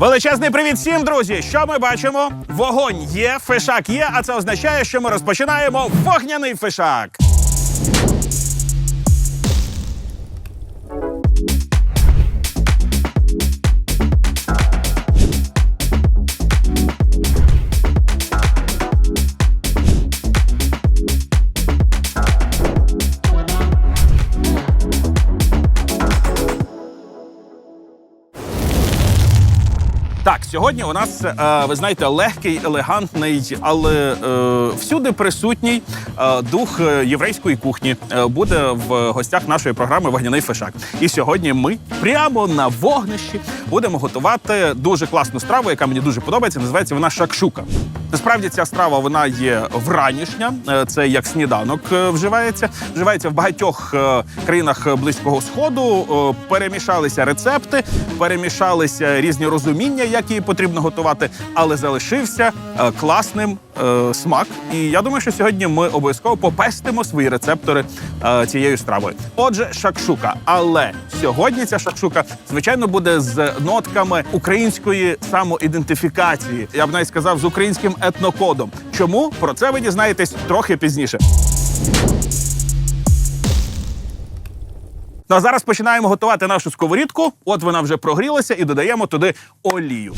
Величезний привіт всім, друзі! Що ми бачимо? Вогонь є, фишак є, а це означає, що ми розпочинаємо вогняний фишак. Так, сьогодні у нас, е, ви знаєте, легкий, елегантний, але е, всюди присутній е, дух єврейської кухні буде в гостях нашої програми Вогняний фишак. І сьогодні ми прямо на вогнищі будемо готувати дуже класну страву, яка мені дуже подобається. Називається вона шакшука. Насправді ця страва вона є вранішня, це як сніданок вживається. Вживається в багатьох країнах Близького Сходу. Перемішалися рецепти, перемішалися різні розуміння, як її потрібно готувати, але залишився е, класним е, смак. І я думаю, що сьогодні ми обов'язково попестимо свої рецептори е, цією стравою. Отже, шакшука. Але сьогодні ця шакшука, звичайно, буде з нотками української самоідентифікації. Я б навіть сказав, з українським етнокодом. Чому про це ви дізнаєтесь трохи пізніше? Ну а зараз починаємо готувати нашу сковорідку. От вона вже прогрілася, і додаємо туди олію.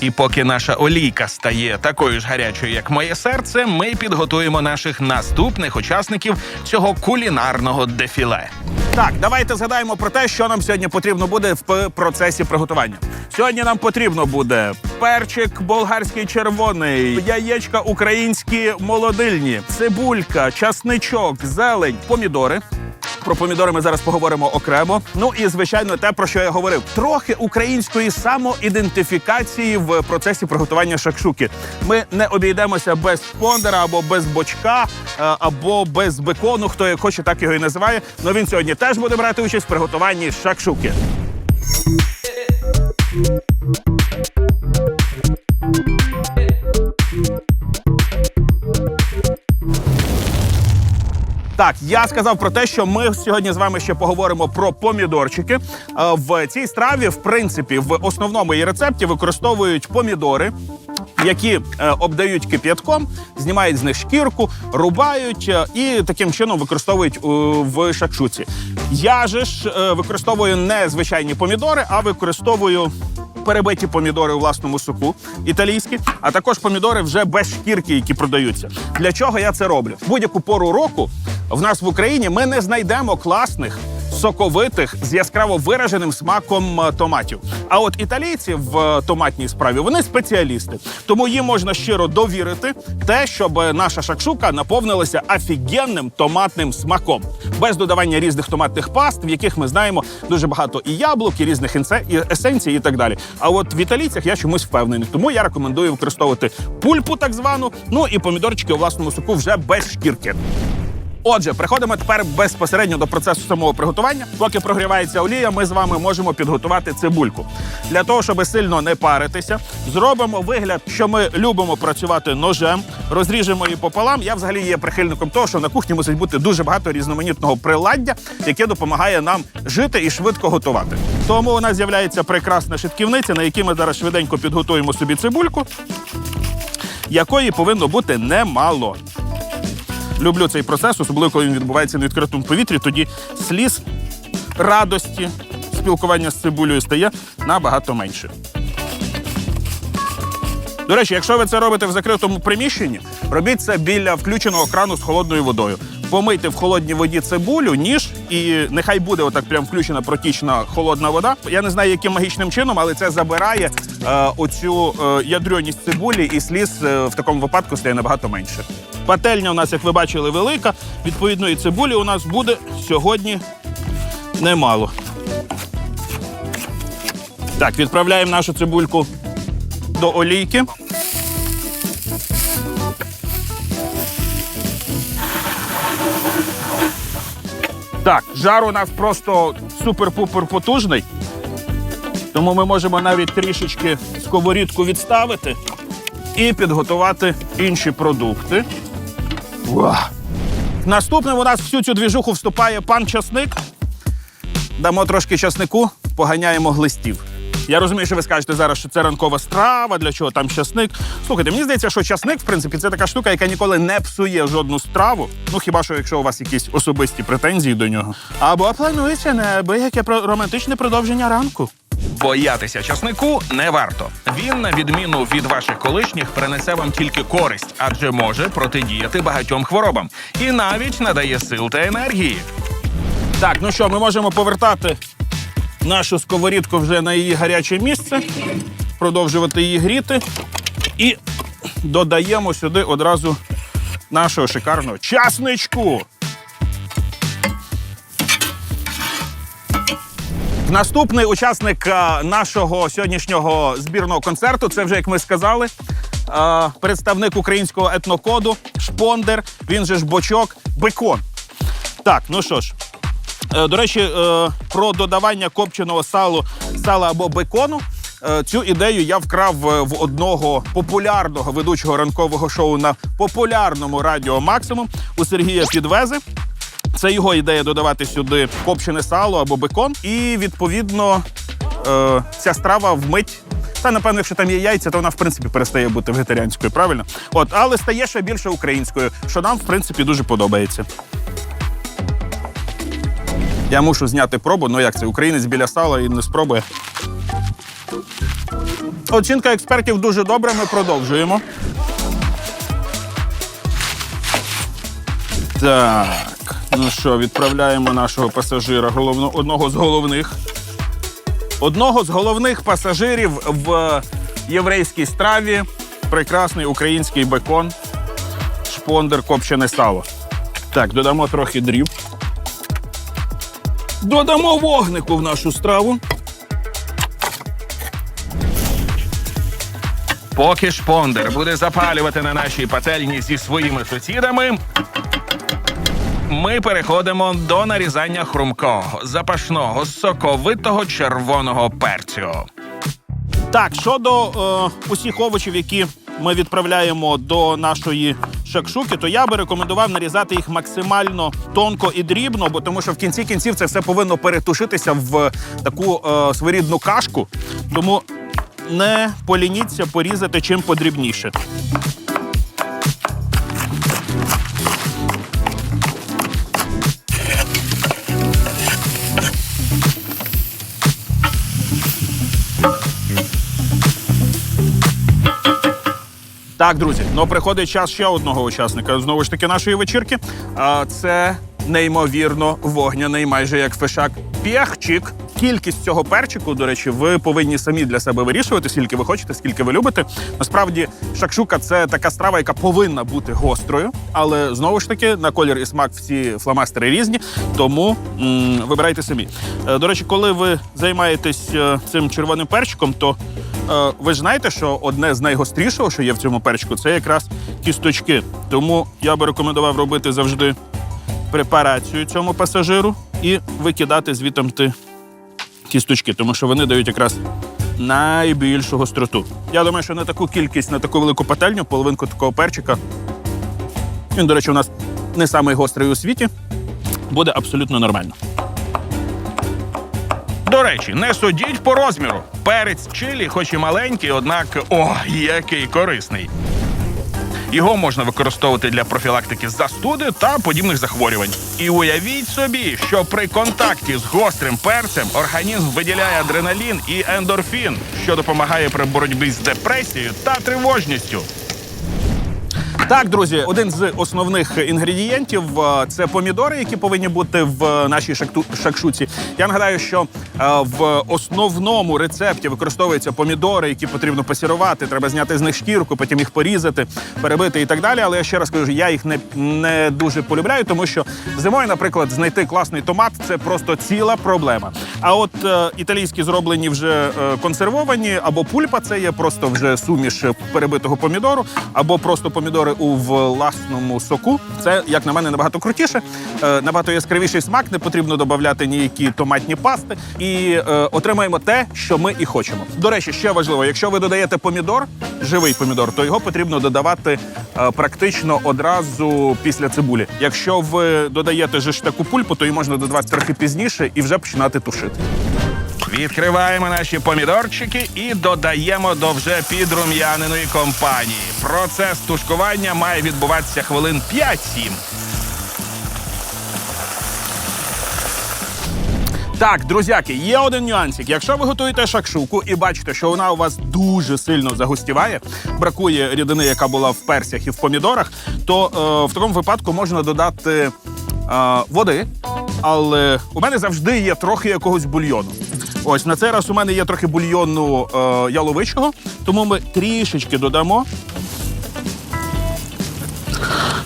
І поки наша олійка стає такою ж гарячою, як моє серце, ми підготуємо наших наступних учасників цього кулінарного дефіле. Так, давайте згадаємо про те, що нам сьогодні потрібно буде в процесі приготування. Сьогодні нам потрібно буде перчик болгарський червоний, яєчка українські молодильні, цибулька, часничок, зелень, помідори. Про помідори ми зараз поговоримо окремо. Ну і звичайно, те, про що я говорив, трохи української самоідентифікації в процесі приготування шакшуки. Ми не обійдемося без фондера або без бочка, е, або без бекону. Хто як хоче, так його і називає. Ну він сьогодні теж буде брати участь в приготуванні шакшуки. Так, я сказав про те, що ми сьогодні з вами ще поговоримо про помідорчики. Е, В цій страві, в принципі, в основному її рецепті використовують помідори. Які е, обдають кип'ятком, знімають з них шкірку, рубають е, і таким чином використовують в шакшуці. Я же ж використовую не звичайні помідори, а використовую перебиті помідори у власному соку італійські, а також помідори вже без шкірки, які продаються. Для чого я це роблю? Будь-яку пору року в нас в Україні ми не знайдемо класних. Соковитих з яскраво вираженим смаком е, томатів. А от італійці в е, томатній справі вони спеціалісти, тому їм можна щиро довірити те, щоб наша шакшука наповнилася офігенним томатним смаком, без додавання різних томатних паст, в яких ми знаємо дуже багато і яблук, і різних есенцій, і так далі. А от в італійцях я чомусь впевнений. Тому я рекомендую використовувати пульпу, так звану, ну і помідорчики у власному соку вже без шкірки. Отже, приходимо тепер безпосередньо до процесу самого приготування. Поки прогрівається олія, ми з вами можемо підготувати цибульку. Для того, щоб сильно не паритися, зробимо вигляд, що ми любимо працювати ножем, розріжемо її пополам. Я взагалі є прихильником того, що на кухні мусить бути дуже багато різноманітного приладдя, яке допомагає нам жити і швидко готувати. Тому у нас з'являється прекрасна шитківниця, на якій ми зараз швиденько підготуємо собі цибульку, якої повинно бути немало. Люблю цей процес, особливо коли він відбувається на відкритому повітрі. Тоді сліз радості спілкування з цибулею стає набагато менше. До речі, якщо ви це робите в закритому приміщенні, робіть це біля включеного крану з холодною водою. Помийте в холодній воді цибулю, ніж, і нехай буде отак прям включена протічна холодна вода. Я не знаю, яким магічним чином, але це забирає е, оцю е, ядрьоність цибулі, і сліз е, в такому випадку стає набагато менше. Пательня у нас, як ви бачили, велика. Відповідно, і цибулі у нас буде сьогодні немало. Так, відправляємо нашу цибульку до олійки. Так, жар у нас просто супер-пупер потужний. Тому ми можемо навіть трішечки сковорідку відставити і підготувати інші продукти. Наступним у нас всю цю двіжуху вступає пан часник. Дамо трошки часнику, поганяємо глистів. Я розумію, що ви скажете зараз, що це ранкова страва, для чого там часник. Слухайте, мені здається, що часник, в принципі, це така штука, яка ніколи не псує жодну страву. Ну хіба що якщо у вас якісь особисті претензії до нього. Або планується неабияке про- романтичне продовження ранку. Боятися часнику не варто. Він, на відміну від ваших колишніх, принесе вам тільки користь, адже може протидіяти багатьом хворобам і навіть надає сил та енергії. Так, ну що, ми можемо повертати нашу сковорідку вже на її гаряче місце, продовжувати її гріти і додаємо сюди одразу нашого шикарного часничку. Наступний учасник е, нашого сьогоднішнього збірного концерту це вже, як ми сказали, е, представник українського етнокоду, шпондер, він же ж бочок, бекон. Так, ну що ж, До речі, е, про додавання копченого салу, сала або бекону. е, Цю ідею я вкрав е, в одного популярного ведучого ранкового шоу на популярному радіо Максимум у Сергія Підвези. Це його ідея додавати сюди копчене сало або бекон. І відповідно е, ця страва вмить. Та напевно, якщо там є яйця, то вона в принципі перестає бути вегетаріанською, правильно? От, але стає ще більше українською, що нам в принципі дуже подобається. Я мушу зняти пробу. Ну як це? Українець біля сала і не спробує. Оцінка експертів дуже добра. Ми продовжуємо. Так. Ну що, відправляємо нашого пасажира, головно, одного з головних. Одного з головних пасажирів в єврейській страві. Прекрасний український бекон, шпондер, копчене сало. Так, додамо трохи дріб. Додамо вогнику в нашу страву. Поки шпондер буде запалювати на нашій пательні зі своїми сусідами. Ми переходимо до нарізання хрумкого, запашного, соковитого червоного перцю. Так, щодо е, усіх овочів, які ми відправляємо до нашої шакшуки, то я би рекомендував нарізати їх максимально тонко і дрібно, бо тому що в кінці кінців це все повинно перетушитися в таку е, своєрідну кашку. Тому не полініться порізати чим подрібніше. Так, друзі, ну приходить час ще одного учасника знову ж таки нашої вечірки. А це неймовірно вогняний, майже як фешак. Пєхчик. Кількість цього перчику, до речі, ви повинні самі для себе вирішувати, скільки ви хочете, скільки ви любите. Насправді, шакшука це така страва, яка повинна бути гострою, але знову ж таки на колір і смак всі фломастери різні, тому м, вибирайте самі. Е, До речі, коли ви займаєтесь е, цим червоним перчиком, то Е, ви ж знаєте, що одне з найгострішого, що є в цьому перчику, це якраз кісточки. Тому я би рекомендував робити завжди препарацію цьому пасажиру і викидати звітом ті кісточки, тому що вони дають якраз найбільшу гостроту. Я думаю, що на таку кількість, на таку велику пательню, половинку такого перчика. Він, до речі, у нас не самий гострий у світі. Буде абсолютно нормально. До речі, не судіть по розміру. Перець чилі, хоч і маленький, однак о, який корисний. Його можна використовувати для профілактики застуди та подібних захворювань. І уявіть собі, що при контакті з гострим перцем організм виділяє адреналін і ендорфін, що допомагає при боротьбі з депресією та тривожністю. Так, друзі, один з основних інгредієнтів е, це помідори, які повинні бути в нашій шакшуці. Я нагадаю, що е, в основному рецепті використовуються помідори, які потрібно пасірувати. Треба зняти з них шкірку, потім їх порізати, перебити і так далі. Але я ще раз кажу, я їх не, не дуже полюбляю, тому що зимою, наприклад, знайти класний томат це просто ціла проблема. А от е, італійські зроблені вже е, консервовані, або пульпа це є просто вже суміш перебитого помідору, або просто помідори у власному соку. Це, як на мене, набагато крутіше, е, набагато яскравіший смак, не потрібно додавати ніякі томатні пасти, і е, отримаємо те, що ми і хочемо. До речі, ще важливо, якщо ви додаєте помідор, живий помідор, то його потрібно додавати е, практично одразу після цибулі. Якщо ви додаєте ж таку пульпу, то її можна додавати трохи пізніше і вже починати тушити. Відкриваємо наші помідорчики і додаємо до вже підрум'яненої компанії. Процес тушкування має відбуватися хвилин 5-7. Так, друзяки, є один нюансик. Якщо ви готуєте шакшуку і бачите, що вона у вас дуже сильно загустіває, бракує рідини, яка була в персях і в помідорах, то е, в такому випадку можна додати е, води. Але у мене завжди є трохи якогось бульйону. Ось на цей раз у мене є трохи бульйону е, яловичого, тому ми трішечки додамо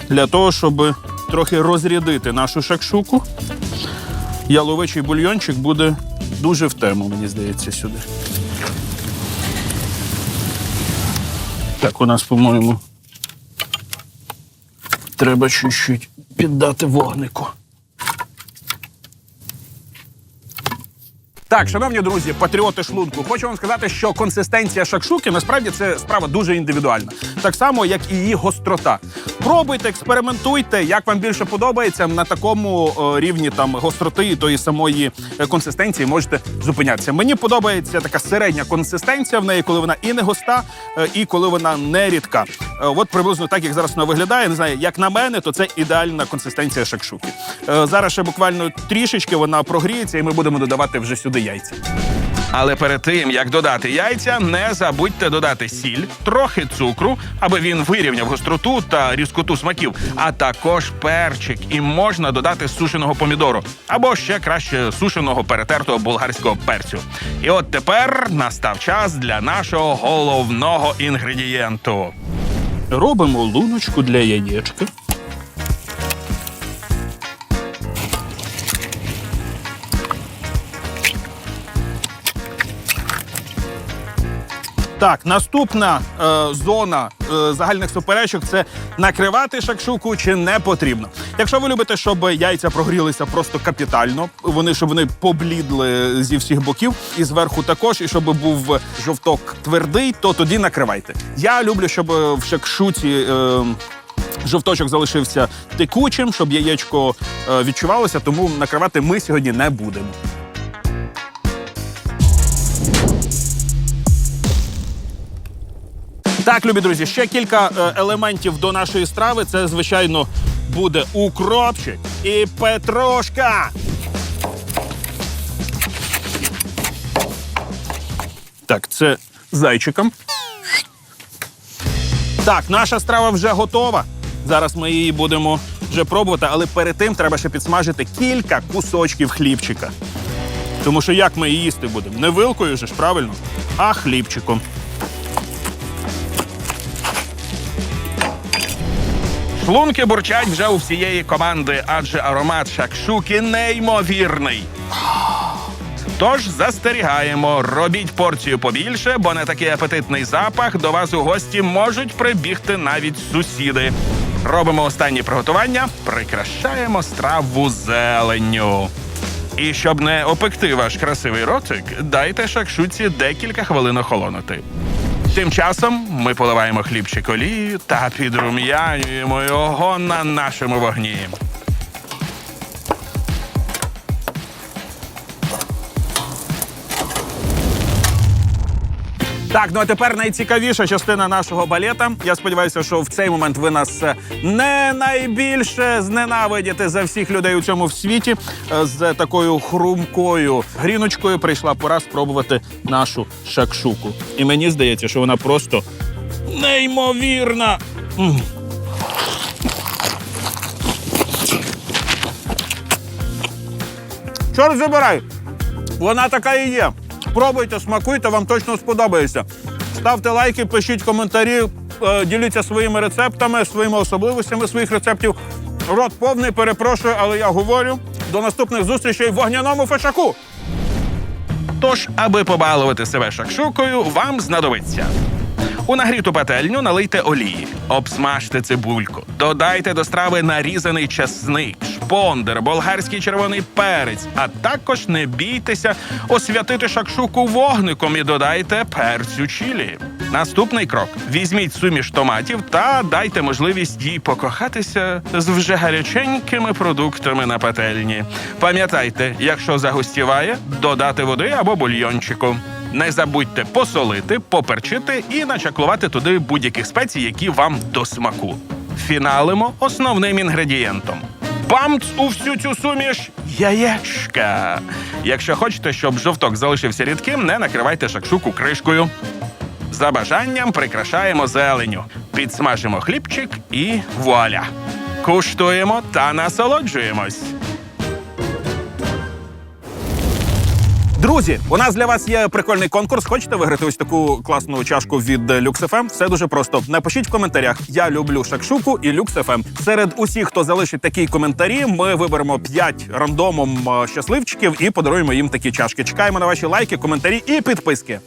для того, щоб трохи розрядити нашу шакшуку яловичий бульйончик буде дуже в тему, мені здається, сюди. Так, у нас, по-моєму, треба чуть-чуть піддати вогнику. Так, шановні друзі, патріоти шлунку, хочу вам сказати, що консистенція шакшуки насправді це справа дуже індивідуальна, так само як і її гострота. Пробуйте, експериментуйте, як вам більше подобається. На такому рівні там гостроти тої самої е, консистенції можете зупинятися. Мені подобається така середня консистенція в неї, коли вона і не госта, е, і коли вона не рідка. Е, От приблизно так, як зараз вона виглядає. Не знаю, як на мене, то це ідеальна консистенція шакшуки. Зараз ще буквально трішечки вона прогріється, і ми будемо додавати вже сюди яйця. Але перед тим як додати яйця, не забудьте додати сіль, трохи цукру, аби він вирівняв гостроту та різкоту смаків, а також перчик. І можна додати сушеного помідору або ще краще сушеного перетертого болгарського перцю. І от тепер настав час для нашого головного інгредієнту. Робимо луночку для яєчка. Так, наступна е, зона е, загальних суперечок це накривати шакшуку чи не потрібно. Якщо ви любите, щоб яйця прогрілися просто капітально, вони щоб вони поблідли зі всіх боків, і зверху також, і щоб був жовток твердий, то тоді накривайте. Я люблю, щоб в шакшуці. Е, Жовточок залишився текучим, щоб яєчко е, відчувалося, тому накривати ми сьогодні не будемо. Так, любі друзі, ще кілька е, елементів до нашої страви. Це, звичайно, буде укропчик і петрушка. Так, це зайчиком. Так, наша страва вже готова. Зараз ми її будемо вже пробувати, але перед тим треба ще підсмажити кілька кусочків хлібчика. Тому що як ми її їсти будемо? Не вилкою же ж, правильно, а хлібчиком. Шлунки бурчать вже у всієї команди, адже аромат шакшуки неймовірний. Тож застерігаємо, робіть порцію побільше, бо на такий апетитний запах до вас у гості можуть прибігти навіть сусіди. Робимо останні приготування, прикрашаємо страву зеленню. І щоб не опекти ваш красивий ротик, дайте шакшуці декілька хвилин охолонути. Тим часом ми поливаємо хлібчик олією та підрум'янюємо його на нашому вогні. Так, ну а тепер найцікавіша частина нашого балета. Я сподіваюся, що в цей момент ви нас е, не найбільше зненавидіте за всіх людей у цьому світі. Е, З такою хрумкою гріночкою прийшла пора спробувати нашу шакшуку. І мені здається, що вона просто неймовірна. Чорт забирай! Вона така і є. Пробуйте, смакуйте, вам точно сподобається. Ставте лайки, пишіть коментарі, е, діліться своїми рецептами, своїми особливостями своїх рецептів. Рот повний, перепрошую, але я говорю. До наступних зустрічей в вогняному фешаку. Тож, аби побалувати себе шакшукою, вам знадобиться. У нагріту пательню налийте олії, обсмажте цибульку, додайте до страви нарізаний часник, шпондер, болгарський червоний перець, а також не бійтеся освятити шакшуку вогником і додайте перцю чілі. Наступний крок: візьміть суміш томатів та дайте можливість їй покохатися з вже гаряченькими продуктами на пательні. Пам'ятайте, якщо загустіває, додати води або бульйончику. Не забудьте посолити, поперчити і начаклувати туди будь-яких спецій, які вам до смаку. Фіналимо основним інгредієнтом. Бамц у всю цю суміш яєчка. Якщо хочете, щоб жовток залишився рідким, не накривайте шакшуку кришкою. За бажанням прикрашаємо зеленю, підсмажимо хлібчик і вуаля. Куштуємо та насолоджуємось. Друзі, у нас для вас є прикольний конкурс. Хочете виграти ось таку класну чашку від LuxFM? Все дуже просто. Напишіть в коментарях. Я люблю шакшуку і LuxFM. Серед усіх, хто залишить такі коментарі, ми виберемо 5 рандомом е, щасливчиків і подаруємо їм такі чашки. Чекаємо на ваші лайки, коментарі і підписки.